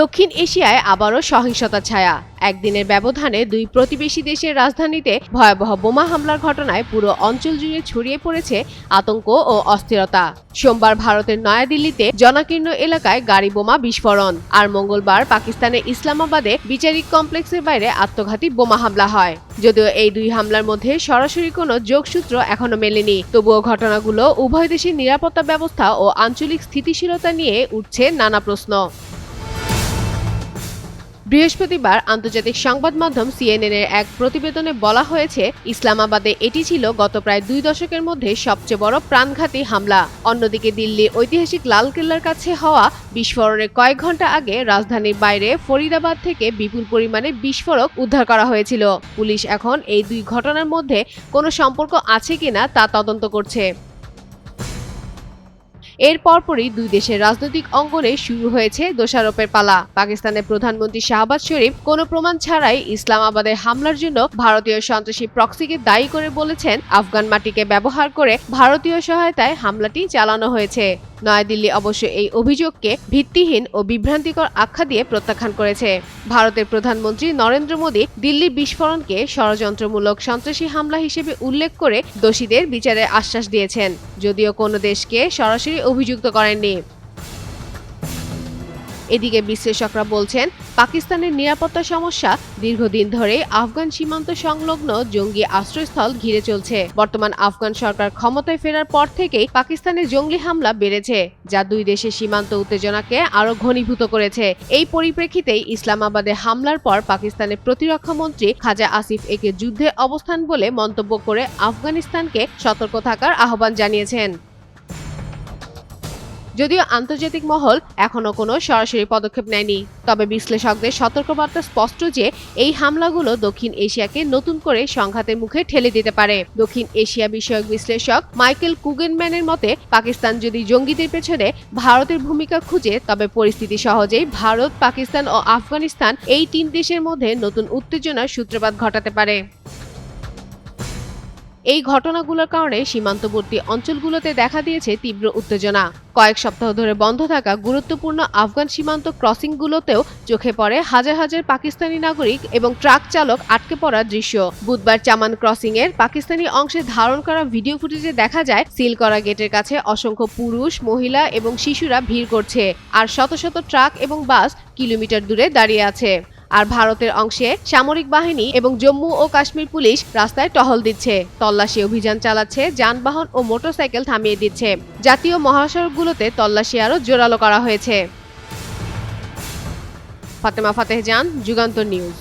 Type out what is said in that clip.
দক্ষিণ এশিয়ায় আবারও সহিংসতা ছায়া। একদিনের ব্যবধানে দুই প্রতিবেশী দেশের রাজধানীতে ভয়াবহ বোমা হামলার ঘটনায় পুরো অঞ্চল জুড়ে ছড়িয়ে পড়েছে আতঙ্ক ও অস্থিরতা। সোমবার ভারতের নয়াদিল্লিতে জনাকীর্ণ এলাকায় গাড়ি বোমা বিস্ফোরণ আর মঙ্গলবার পাকিস্তানের ইসলামাবাদে বিচারিক কমপ্লেক্সের বাইরে আত্মঘাতী বোমা হামলা হয়। যদিও এই দুই হামলার মধ্যে সরাসরি কোনো যোগসূত্র এখনও মেলেনি। তবুও ঘটনাগুলো উভয় দেশের নিরাপত্তা ব্যবস্থা ও আঞ্চলিক স্থিতিশীলতা নিয়ে উঠছে নানা প্রশ্ন। বৃহস্পতিবার আন্তর্জাতিক সংবাদ মাধ্যম সিএনএন এর এক প্রতিবেদনে বলা হয়েছে, ইসলামাবাদে এটি ছিল গত প্রায় দুই দশকের মধ্যে সবচেয়ে বড় প্রাণঘাতী হামলা। অন্যদিকে দিল্লির ঐতিহাসিক লালকেল্লার কাছে হওয়া বিস্ফোরণের কয়েক ঘণ্টা আগে রাজধানীর বাইরে ফরিদাবাদ থেকে বিপুল পরিমাণে বিস্ফোরক উদ্ধার করা হয়েছিল। পুলিশ এখন এই দুই ঘটনার মধ্যে কোনো সম্পর্ক আছে কিনা তা তদন্ত করছে। এর পরপরই দুই দেশের রাজনৈতিক অঙ্গনে শুরু হয়েছে দোষারোপের পালা। পাকিস্তানের প্রধানমন্ত্রী শাহবাজ শরীফ কোনো প্রমাণ ছাড়াই ইসলামাবাদের হামলার জন্য ভারতীয় সন্ত্রাসী প্রক্সিকে দায়ী করে বলেছেন, আফগান মাটিকে ব্যবহার করে ভারতীয় সহায়তায় হামলাটি চালানো হয়েছে। নয়াদিল্লি অবশ্য এই অভিযোগকে ভিত্তিহীন ও বিভ্রান্তিকর আখ্যা দিয়ে প্রত্যাখ্যান করেছে। ভারতের প্রধানমন্ত্রী নরেন্দ্র মোদী দিল্লি বিস্ফোরণকে ষড়যন্ত্রমূলক সন্ত্রাসী হামলা হিসেবে উল্লেখ করে দোষীদের বিচারের আশ্বাস দিয়েছেন। যদিও কোনো দেশকে সরাসরি অভিযুক্ত করেননি। এদিকে বিশ্লেষকরা বলছেন, পাকিস্তানের নিরাপত্তা সমস্যা দীর্ঘদিন ধরে আফগান সীমান্ত সংলগ্ন জঙ্গি আশ্রয়স্থল ঘিরে চলছে। বর্তমান আফগান সরকার ক্ষমতায় ফেরার পর থেকেই পাকিস্তানে জঙ্গি হামলা বেড়েছে, যা দুই দেশের সীমান্ত উত্তেজনাকে আরও ঘনীভূত করেছে। এই পরিপ্রেক্ষিতেই ইসলামাবাদে হামলার পর পাকিস্তানের প্রতিরক্ষা মন্ত্রী খাজা আসিফ একে যুদ্ধে অবস্থান বলে মন্তব্য করে আফগানিস্তানকে সতর্ক থাকার আহ্বান জানিয়েছেন। যদিও আন্তর্জাতিক মহল এখনও কোনো সরাসরি পদক্ষেপ নেয়নি। তবে বিশ্লেষকদের সতর্কবার্তা স্পষ্ট যে, এই হামলাগুলো দক্ষিণ এশিয়াকে নতুন করে সংঘাতের মুখে ঠেলে দিতে পারে। দক্ষিণ এশিয়া বিষয়ক বিশ্লেষক মাইকেল কুগেনম্যানের মতে, পাকিস্তান যদি জঙ্গিদের পেছনে ভারতের ভূমিকা খুঁজে, তবে পরিস্থিতি সহজেই ভারত, পাকিস্তান ও আফগানিস্তান এই তিন দেশের মধ্যে নতুন উত্তেজনার সূত্রপাত ঘটাতে পারে। এই ঘটনাগুলোর কারণে সীমান্তবর্তী অঞ্চলগুলোতে দেখা দিয়েছে তীব্র উত্তেজনা। কয়েক সপ্তাহ ধরে বন্ধ থাকা গুরুত্বপূর্ণ আফগান সীমান্ত ক্রসিংগুলোতেও চোখে পড়ে হাজার হাজার পাকিস্তানি নাগরিক এবং ট্রাক চালক আটকে পড়ার দৃশ্য। বুধবার চামান ক্রসিং এর পাকিস্তানি অংশে ধারণ করা ভিডিও ফুটেজে দেখা যায়, সিল করা গেটের কাছে অসংখ্য পুরুষ, মহিলা এবং শিশুরা ভিড় করছে, আর শত শত ট্রাক এবং বাস কিলোমিটার দূরে দাঁড়িয়ে আছে। আর ভারতের অংশে সামরিক বাহিনী এবং জম্মু ও কাশ্মীর পুলিশ রাস্তায় টহল দিচ্ছে। তল্লাশি অভিযান চালাচ্ছে, যানবাহন ও মোটরসাইকেল থামিয়ে দিচ্ছে। জাতীয় মহাসড়কগুলোতে তল্লাশি আরও জোরালো করা হয়েছে। ফাতেমা ফাতেহ যান যুগান্তর নিউজ।